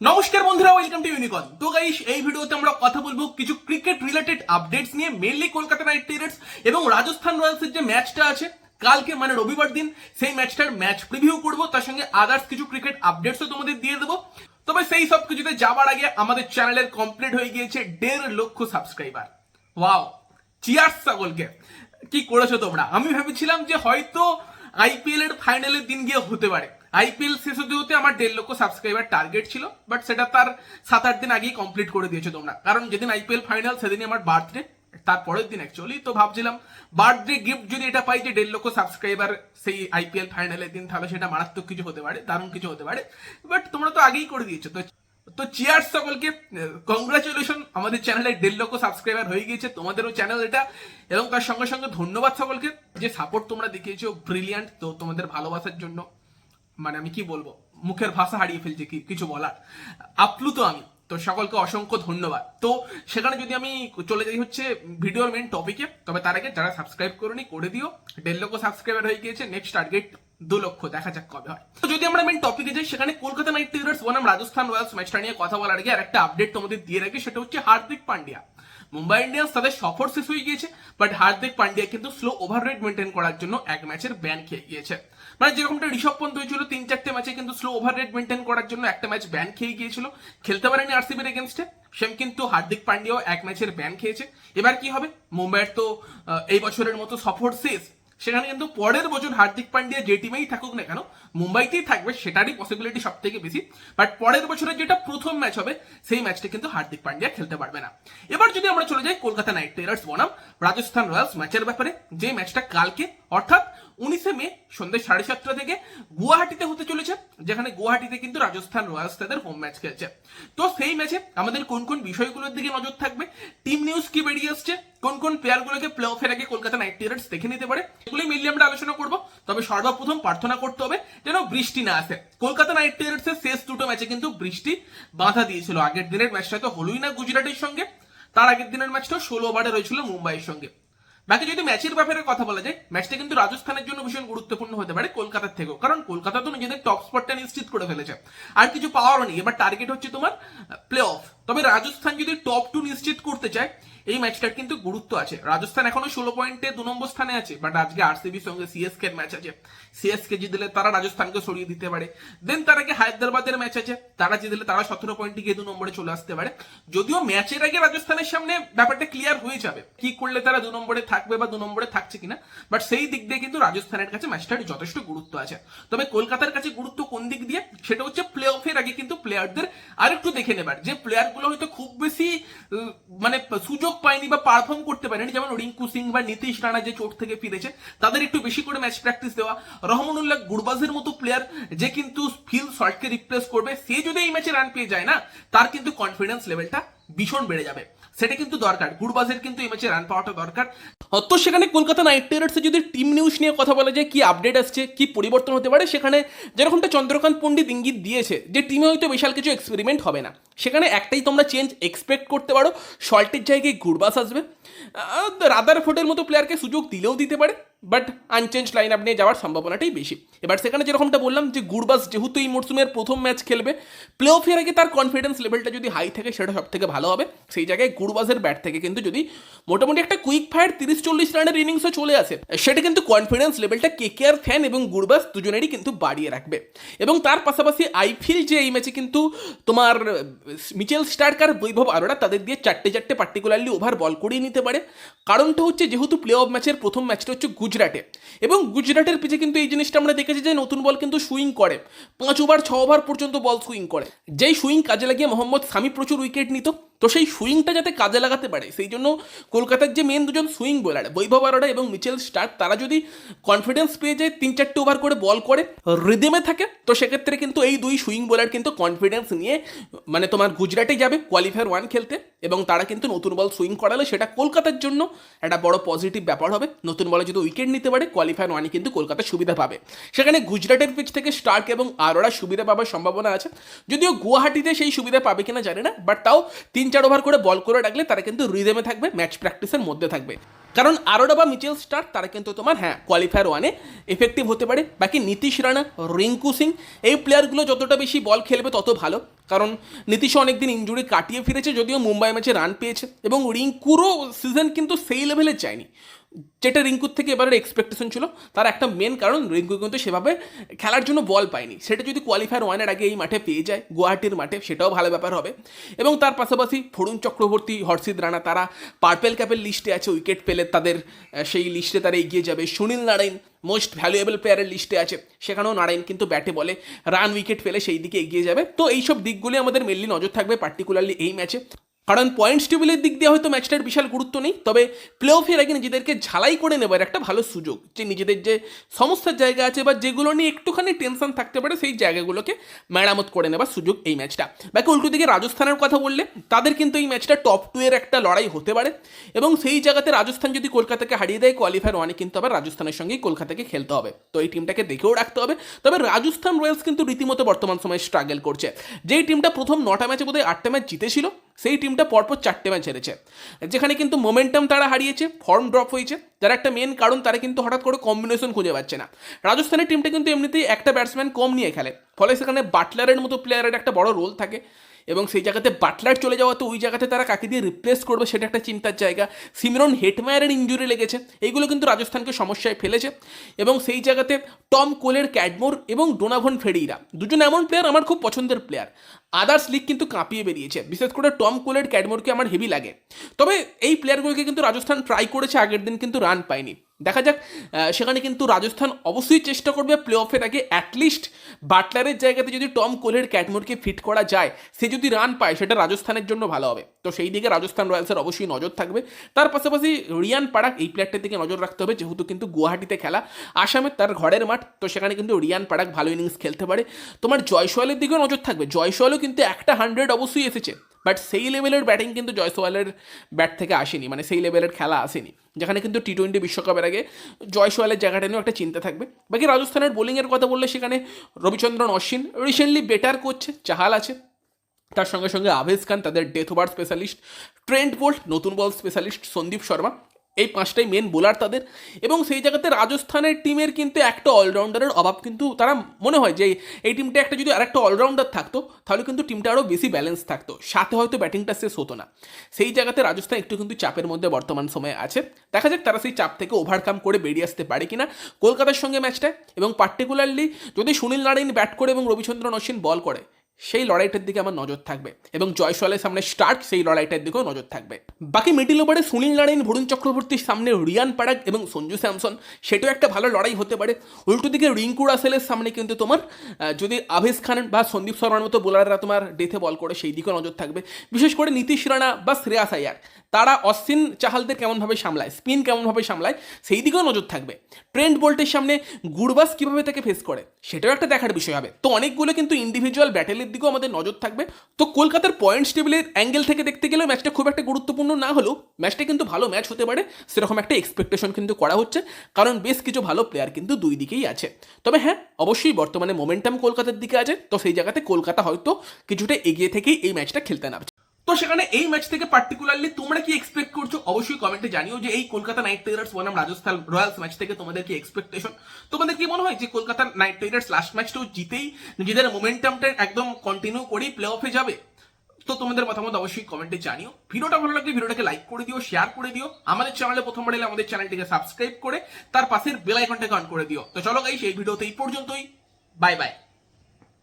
নমস্কার বন্ধুরা welcome to ইউনিকন তো গাইস এই ভিডিওতে আমরা কথা বলব কিছু ক্রিকেট রিলেটেড আপডেটস নিয়ে মেনলি কলকাতা নাইট রাইডার্স এবং রাজস্থান রয়্যালসের যে ম্যাচটা আছে, কালকে মানে রবিবার দিন, সেই ম্যাচটার ম্যাচ প্রিভিউ করব। তার সঙ্গে আদার্স কিছু ক্রিকেট আপডেটসও তোমাদের দিয়ে দেবো। তবে সেই সব কিছুতে যাবার আগে আমাদের চ্যানেলের কমপ্লিট হয়ে গিয়েছে দেড় লক্ষ সাবস্ক্রাইবার ওয়াও চিয়ার্স সকলকে। কি করেছ তোমরা? আমি ভেবেছিলাম যে হয়তো আইপিএল এর ফাইনালের দিন গিয়ে হতে পারে। আইপিএল শেষ হতে হতে আমার দেড় লক্ষ সাবস্ক্রাইবার টার্গেট ছিল বাট সেটা তার সাত আট দিন আগেই কমপ্লিট করে দিয়েছ তোমরা। কারণ যেদিন আইপিএল ফাইনাল সেদিনই আমার বার্থডে তার পরের দিন অ্যাকচুয়ালি তো ভাবছিলাম বার্থডে গিফট যদি এটা পাই যে দেড় লক্ষ সাবস্ক্রাইবার সেই আইপিএল ফাইনালের দিন, তাহলে সেটা মারাত্মক কিছু হতে পারে, দারুণ কিছু হতে পারে বাট তোমরা তো আগেই করে দিয়েছ। তো তো চেয়ার সকলকে কংগ্রাচুলেশন আমাদের চ্যানেলে দেড় লক্ষ সাবস্ক্রাইবার হয়ে গিয়েছে, তোমাদেরও চ্যানেল এটা, এবং তার সঙ্গে সঙ্গে ধন্যবাদ সকলকে যে সাপোর্ট তোমরা দেখিয়েছো ব্রিলিয়ান্ট তো তোমাদের ভালোবাসার জন্য। মানে আমি কি বলব? মুখের ভাষা হারিয়ে ফেলছি কিছু বলার। আপ্লুত আমি। তো সকলকে অসংখ্য ধন্যবাদ। তো সেখানে যদি আমি চলে যাই হচ্ছে ভিডিওর মেন টপিকে তবে তার আগে যারা সাবস্ক্রাইব করেনি, করে দিও। দেড় লক্ষ সাবস্ক্রাইবার হয়ে গিয়েছে নেক্সট টার্গেট দু লক্ষ। দেখা যাক কবে হয়। তো যদি আমরা মেন টপিকে যাই, সেখানে কলকাতা নাইট রাইডার্স বনাম রাজস্থান রয়্যালস ম্যাচটা নিয়ে কথা বলার আগে আর একটা আপডেট তোমাদের দিয়ে রাখি, সেটা হচ্ছে হার্দিক পান্ডিয়া। মুম্বাই ইন্ডিয়ান্স তাদের সফর শেষ হয়ে গিয়েছে বাট হার্দিক পান্ডিয়া কিন্তু স্লো ওভার রেট মেনটেন করার জন্য এক ম্যাচের ব্যান খেয়ে গিয়েছে। মানে যেরকমটা ঋষভ পন্ত হয়েছিল, তিন চারটে ম্যাচে কিন্তু স্লো ওভার রেট মেনটেন করার জন্য একটা ম্যাচ ব্যান খেয়ে গিয়েছিল। খেলতে পারেনি আরসিবির এগেনস্টে সেম কিন্তু হার্দিক পান্ডিয়াও এক ম্যাচের ব্যান খেয়েছে। এবার কি হবে? মুম্বাইয়ের তো এই বছরের মতো সফর শেষ সেখানে কিন্তু পরের বছর হার্দিক পান্ডিয়া যে টিমেই থাকুক না কেন, মুম্বাইতেই থাকবে, সেটারই পসিবিলিটি সব থেকে বেশি। বাট পরের বছরের যেটা প্রথম ম্যাচ হবে, সেই ম্যাচটা কিন্তু হার্দিক পান্ডিয়া খেলতে পারবে না। এবার যদি আমরা চলে যাই কলকাতা নাইট রাইডার্স বনাম, রাজস্থান রয়্যালস ম্যাচের ব্যাপারে, যে ম্যাচটা কালকে অর্থাৎ উনিশে মে সন্ধ্যে সাড়ে সাতটা থেকে গুয়াহাটিতে হতে চলেছে, যেখানে গুয়াহাটিতে কিন্তু রাজস্থান রয়্যালস তাদের হোম ম্যাচ খেলছে। তো সেই ম্যাচে আমাদের কোন কোন বিষয়গুলোর দিকে নজর থাকবে টিম নিউজ কি বেরিয়ে আসছে, কোন কোন প্লেয়ারগুলোকে প্লে অফের আগে কলকাতা নাইট রাইডার্স দেখে নিতে পারে এগুলোই মিলিয়ে আমরা আলোচনা করব। তবে সর্বপ্রথম প্রার্থনা করতে হবে যেন বৃষ্টি না আসে। কলকাতা নাইট রাইডার্স এর শেষ দুটো ম্যাচে কিন্তু বৃষ্টি বাধা দিয়েছিল। আগের দিনের ম্যাচটা তো হলোই না গুজরাটের সঙ্গে, তার আগের দিনের ম্যাচটা ষোলো ওভারে রয়েছিল মুম্বাইয়ের সঙ্গে। বাকি যদি ম্যাচের ব্যাপারে কথা বলা যায় ম্যাচটা কিন্তু রাজস্থানের জন্য ভীষণ গুরুত্বপূর্ণ হতে পারে কলকাতার থেকেও। কারণ কলকাতা তো নিজেদের টপ স্পটটা নিশ্চিত করে ফেলেছে। আর কিছু পাওয়ারও নেই। এবার টার্গেট হচ্ছে তোমার প্লে অফ তবে রাজস্থান যদি টপ টু নিশ্চিত করতে চায়, এই ম্যাচটার কিন্তু গুরুত্ব আছে। রাজস্থান এখনও ষোলো পয়েন্টে দু নম্বর স্থানে আছে বাট আজকে আরসিবির সঙ্গে সিএসকে এর ম্যাচ আছে। সিএসকে জিতলে তারা রাজস্থানকে সরিয়ে দিতে পারে। দেন তার আগে হায়দ্রাবাদের ম্যাচ আছে? তারা জিতলে তারা সতেরো পয়েন্টে গিয়ে দু নম্বরে চলে আসতে পারে। যদিও ম্যাচের আগে রাজস্থানের সামনে ব্যাপারটা ক্লিয়ার হয়ে যাবে, কি করলে তারা দু নম্বরে থাকবে বা দু নম্বরে থাকছে কিনা বাট সেই দিক দিয়ে কিন্তু রাজস্থানের কাছে ম্যাচটার যথেষ্ট গুরুত্ব আছে। তবে কলকাতার কাছে গুরুত্ব কোন দিক দিয়ে? সেটা হচ্ছে প্লে অফের আগে কিন্তু প্লেয়ারদের আরেকটু দেখে নেবার। যে প্লেয়ারগুলো হয়তো খুব বেশি মানে সুযোগ পায়নি বা পারফর্ম করতে পারেনি। যেমন রিঙ্কু সিং বা নীতিশ রানা যে চোট থেকে ফিরেছে, তাদের একটু বেশি করে ম্যাচ প্র্যাকটিস দেওয়া। রহমানুল্লাহ গুরবাজের মতো প্লেয়ার যে কিন্তু ফিল শর্টকে রিপ্লেস করবে, সে যদি এই ম্যাচে রান পেয়ে যায় না, তার কিন্তু কনফিডেন্স লেভেলটা ভীষণ বেড়ে যাবে। সেটা কিন্তু দরকার। গুরবাজের কিন্তু এই ম্যাচে রান পাওয়াটা দরকার। তো সেখানে কলকাতা নাইট রাইডার্সে যদি টিম নিউজ নিয়ে কথা বলা যায়, কি আপডেট আসছে, কি পরিবর্তন হতে পারে, সেখানে যেরকমটা চন্দ্রকান্ত পণ্ডিত ইঙ্গিত দিয়েছে যে টিমে হয়তো বিশাল কিছু এক্সপেরিমেন্ট হবে না। সেখানে একটাই তোমরা চেঞ্জ এক্সপেক্ট করতে পারো শল্টের জায়গায় গুরবাস আসবে। রাদার ফোর্টের মতো প্লেয়ারকে সুযোগ দিলেও দিতে পারে। বাট আনচেঞ্জ লাইন আপ নিয়ে যাওয়ার সম্ভাবনাটাই বেশি। এবার সেখানে যেরকমটা বললাম যে গুরবাস যেহেতু এই মরসুমের প্রথম ম্যাচ খেলবে প্লে অফের আগে তার কনফিডেন্স লেভেলটা যদি হাই থাকে, সেটা সব থেকে ভালো হবে। সেই জায়গায় গুরবাসের ব্যাট থেকে কিন্তু যদি মোটামুটি একটা কুইক ফায়ার তিরিশ চল্লিশ রানের ইনিংসও চলে আসে, সেটা কিন্তু কনফিডেন্স লেভেলটা কে কে আর ফ্যান এবং গুরবাস দুজনেরই কিন্তু বাড়িয়ে রাখবে। এবং তার পাশাপাশি আই ফিল যে এই ম্যাচে কিন্তু তোমার, মিচেল স্টার্ক আর বৈভব আরোরা তাদের দিয়ে চারটে চারটে পার্টিকুলারলি ওভার বল করিয়ে নিতে পারে। কারণটা হচ্ছে যেহেতু প্লে অফ ম্যাচের প্রথম ম্যাচটা হচ্ছে গুজরাটে। এবং গুজরাটের পিছে কিন্তু এই জিনিসটা আমরা দেখেছি যে নতুন বল কিন্তু সুইং করে। পাঁচ ওভার, ছ ওভার পর্যন্ত বল সুইং করে। যেই সুইং কাজে লাগিয়ে মোহাম্মদ সামি প্রচুর উইকেট নিত। তো সেই সুইংটা যাতে কাজে লাগাতে পারে, সেই জন্য কলকাতার যে মেন দুজন সুইং বোলার, বৈভব আরোরা এবং মিচেল স্টার্ক, তারা যদি কনফিডেন্স পেয়ে যায়, তিন চারটে ওভার করে বল করে রিদেমে থাকে, তো সেক্ষেত্রে কিন্তু এই দুই সুইং বোলার কিন্তু কনফিডেন্স নিয়ে মানে তোমার গুজরাটে যাবে কোয়ালিফায়ার ওয়ান খেলতে, এবং তারা কিন্তু নতুন বল সুইং করালে সেটা কলকাতার জন্য একটা বড় পজিটিভ ব্যাপার হবে। নতুন বলে যদি উইকেট নিতে পারে কোয়ালিফায়ার ওয়ানে কিন্তু কলকাতা সুবিধা পাবে। সেখানে গুজরাটের পিচ থেকে স্টার্ক এবং আরোরা সুবিধা পাওয়ার সম্ভাবনা আছে। যদিও গুয়াহাটিতে সেই সুবিধা পাবে কিনা জানি না বাট তাও তিন চার ওভার করে বল করে ডাকলে তারা কিন্তু রিদেমে থাকবে ম্যাচ প্র্যাকটিসের মধ্যে থাকবে। কারণ আরোডা বা মিচেল স্টার তারা কিন্তু তোমার হ্যাঁ কোয়ালিফায়ার ওয়ানে এফেক্টিভ হতে পারে। বাকি নীতিশ রানা, রিঙ্কু সিং, এই প্লেয়ারগুলো যতটা বেশি বল খেলবে তত ভালো। কারণ নীতিশ অনেকদিন ইঞ্জুরি কাটিয়ে ফিরেছে, যদিও মুম্বাই ম্যাচে রান পেয়েছে। এবং রিঙ্কুরও সিজন কিন্তু সেই লেভেলে যায়নি। যেটা রিঙ্কুর থেকে এবারের এক্সপেকটেশন ছিল, তার একটা মেন কারণ রিঙ্কু কিন্তু সেভাবে খেলার জন্য বল পায়নি। সেটা যদি কোয়ালিফায়ার ওয়ানের আগে এই মাঠে পেয়ে যায়, গুয়াহাটির মাঠে, সেটাও ভালো ব্যাপার হবে। এবং তার পাশাপাশি ফরুণ চক্রবর্তী, হর্ষিত রানা, তারা পার্পেল ক্যাপের লিস্টে আছে উইকেট পেলে তাদের সেই লিস্টে তারা এগিয়ে যাবে। সুনীল নারায়ণ মোস্ট ভ্যালুয়েবল প্লেয়ারের লিস্টে আছে, সেখানেও নারায়ণ কিন্তু ব্যাটে বলে রান উইকেট পেলে সেই দিকে এগিয়ে যাবে। তো এইসব দিকগুলি আমাদের মেনলি নজর থাকবে পার্টিকুলারলি এই ম্যাচে কারণ পয়েন্টস টেবিলের দিক দিয়ে হয়তো ম্যাচটার বিশাল গুরুত্ব নেই, তবে প্লে অফের আগে নিজেদেরকে ঝালাই করে নেবার একটা ভালো সুযোগ, যে নিজেদের যে সমস্যার জায়গা আছে বা যেগুলো নিয়ে একটুখানি টেনশন থাকতে পারে, সেই জায়গাগুলোকে মেরামত করে নেবার সুযোগ এই ম্যাচটা বাকি উল্টো দিকে রাজস্থানের কথা বললে, তাদের কিন্তু এই ম্যাচটা টপ টু এর একটা লড়াই হতে পারে এবং সেই জায়গাতে রাজস্থান যদি কলকাতাকে হারিয়ে দেয় কোয়ালিফায়ার ওয়ানে কিন্তু আবার রাজস্থানের সঙ্গেই কলকাতাকে খেলতে হবে। তো এই টিমটাকে দেখেও রাখতে হবে। তবে রাজস্থান রয়্যালস কিন্তু রীতিমতো বর্তমান সময়ে স্ট্রাগল করছে। যেই টিমটা প্রথম নটা ম্যাচে বোধহয় আটটা ম্যাচ জিতেছিল সেই টিমটা পরপর চারটে ম্যাচ হেরেছে। যেখানে কিন্তু মোমেন্টাম তারা হারিয়েছে ফর্ম ড্রপ হয়েছে। যার একটা মেন কারণ, তারা কিন্তু হঠাৎ করে কম্বিনেশন খুঁজে পাচ্ছে না। রাজস্থানের টিমটা কিন্তু এমনিতেই একটা ব্যাটসম্যান কম নিয়ে খেলে। ফলে সেখানে বাটলারের মতো প্লেয়ারের একটা বড় রোল থাকে। এবং সেই জায়গাতে বাটলার চলে যাওয়াতে ওই জায়গাতে তারা কাকে দিয়ে রিপ্লেস করবে সেটা একটা চিন্তার জায়গা। সিমরন হেটমায়ারের ইঞ্জুরি লেগেছে। এইগুলো কিন্তু রাজস্থানকে সমস্যায় ফেলেছে। এবং সেই জায়গাতে টম কোলের, ক্যাডমোর এবং ডোনাভন ফেরিরা। দুজন এমন প্লেয়ার আমার খুব পছন্দের প্লেয়ার আদার্স লিগ কিন্তু কাঁপিয়ে বেরিয়েছে। বিশেষ করে টম কোলের, ক্যাডমোরকে আমার হেভি লাগে। তবে এই প্লেয়ারগুলোকে কিন্তু রাজস্থান ট্রাই করেছে, আগের দিন কিন্তু রান পায়নি। দেখা যাক সেখানে কিন্তু রাজস্থান অবশ্যই চেষ্টা করবে প্লে অফের আগে অ্যাটলিস্ট বাটলারের জায়গাতে যদি টম কোলের ক্যাটমোরকে ফিট করা যায়, সে যদি রান পায়, সেটা রাজস্থানের জন্য ভালো হবে। তো সেই দিকে রাজস্থান রয়্যালসের অবশ্যই নজর থাকবে। তার পাশাপাশি রিয়ান পাড়াক এই প্লেয়ারটার দিকে নজর রাখতে হবে, যেহেতু কিন্তু গুয়াহাটিতে খেলা। আসামে তার ঘরের মাঠ, তো সেখানে কিন্তু রিয়ান পাড়াক ভালো ইনিংস খেলতে পারে। তোমার জয়সওয়ালের দিকেও নজর থাকবে। জয়সওয়ালও কিন্তু একটা হান্ড্রেড অবশ্যই এসেছে। বাট সেই লেভেলের ব্যাটিং কিন্তু জয়সওয়ালের ব্যাট থেকে আসেনি মানে সেই লেভেলের খেলা আসেনি। যেখানে কিন্তু টি টোয়েন্টি বিশ্বকাপের আগে জয়সওয়ালের জায়গাটা নিয়েও একটা চিন্তা থাকবে। বাকি রাজস্থানের বোলিংয়ের কথা বললে সেখানে রবিচন্দ্রন অশ্বিন রিসেন্টলি বেটার করছে, চাহাল আছে। তার সঙ্গে সঙ্গে আভেজ খান, তাদের death over specialist Trent Boult নতুন বল স্পেশালিস্ট সন্দীপ শর্মা। এই পাঁচটাই মেন বোলার তাদের। এবং সেই জায়গাতে রাজস্থানের টিমের কিন্তু একটা অলরাউন্ডারের অভাব কিন্তু তারা মনে হয় যে এই টিমটা একটা যদি আরেকটা অলরাউন্ডার থাকতো, তাহলে কিন্তু টিমটা আরও বেশি ব্যালেন্স থাকতো। সাথে হয়তো ব্যাটিংটা শেষ হতো না। সেই জায়গাতে রাজস্থান একটু কিন্তু চাপের মধ্যে বর্তমান সময়ে আছে। দেখা যাক তারা সেই চাপ থেকে ওভারকাম করে বেরিয়ে আসতে পারে কিনা। কলকাতার সঙ্গে ম্যাচটা এবং পার্টিকুলারলি যদি সুনীল নারায়ণ ব্যাট করে এবং রবিচন্দ্রন অশ্বিন বল করে সেই লড়াইটার দিকে আমার নজর থাকবে এবং জয়সওয়ালের সামনে স্টার্ক সেই লড়াইটার দিকেও নজর থাকবে। বাকি মিডিল ওভারে সুনীল নারায়ণ ভরুণ চক্রবর্তীর সামনে রিয়ান পারাক এবং সঞ্জু স্যামসন, সেটাও একটা ভালো লড়াই হতে পারে। উল্টো দিকে রিঙ্কু রাসেলের সামনে কিন্তু তোমার যদি আভেজ খান বা সন্দীপ শর্মার মতো বোলাররা তোমার ডেথে বল করে, সেই দিকেও নজর থাকবে। বিশেষ করে নীতিশ রানা বা শ্রেয়াস আয়ার। তারা অশ্বিন চাহালদের কেমনভাবে সামলায়, স্পিন কেমনভাবে সামলায়, সেই দিকেও নজর থাকবে। ট্রেন্ড বোল্টের সামনে গুড়বাস কীভাবে তাকে ফেস করে, সেটাও একটা দেখার বিষয় হবে। তো অনেকগুলো কিন্তু ইন্ডিভিজুয়াল ব্যাটেলের দিকেও আমাদের নজর থাকবে। তো কলকাতার পয়েন্টস টেবিলের অ্যাঙ্গেল থেকে দেখতে গেলেও ম্যাচটা খুব একটা গুরুত্বপূর্ণ না হলেও ম্যাচটা কিন্তু ভালো ম্যাচ হতে পারে। সেরকম একটা এক্সপেকটেশন কিন্তু করা হচ্ছে। কারণ বেশ কিছু ভালো প্লেয়ার কিন্তু দুই দিকেই আছে। তবে হ্যাঁ অবশ্যই বর্তমানে মোমেন্টাম কলকাতার দিকে আছে। তো সেই জায়গাতে কলকাতা হয়তো কিছুটা এগিয়ে থেকেই এই ম্যাচটা খেলতে নামছে। তো সেখানে এই ম্যাচ থেকে পার্টিকুলারলি তোমরা কি এক্সপেক্ট করছ? অবশ্যই কমেন্টে জানিও যে এই কলকাতা নাইট রাইডার্স বনাম রাজস্থান রয়্যালস ম্যাচ থেকে তোমাদের কি এক্সপেকটেশন তোমাদের কি মনে হয় যে কলকাতা নাইট রাইডার্স লাস্ট ম্যাচটাও জিতেই নিজেদের মোমেন্টামটা একদম কন্টিনিউ করেই প্লে অফে যাবে? তো তোমাদের মতামত অবশ্যই কমেন্টে জানিও। ভিডিওটা ভালো লাগলে ভিডিওটাকে লাইক করে দিও শেয়ার করে দিও। আমাদের চ্যানেলে প্রথমবার এলে আমাদের চ্যানেলটিকে সাবস্ক্রাইব করে, তার পাশের বেল আইকনটাকে অন করে দিও। তো চলো গাইস এই ভিডিওতে এই পর্যন্তই। Bye bye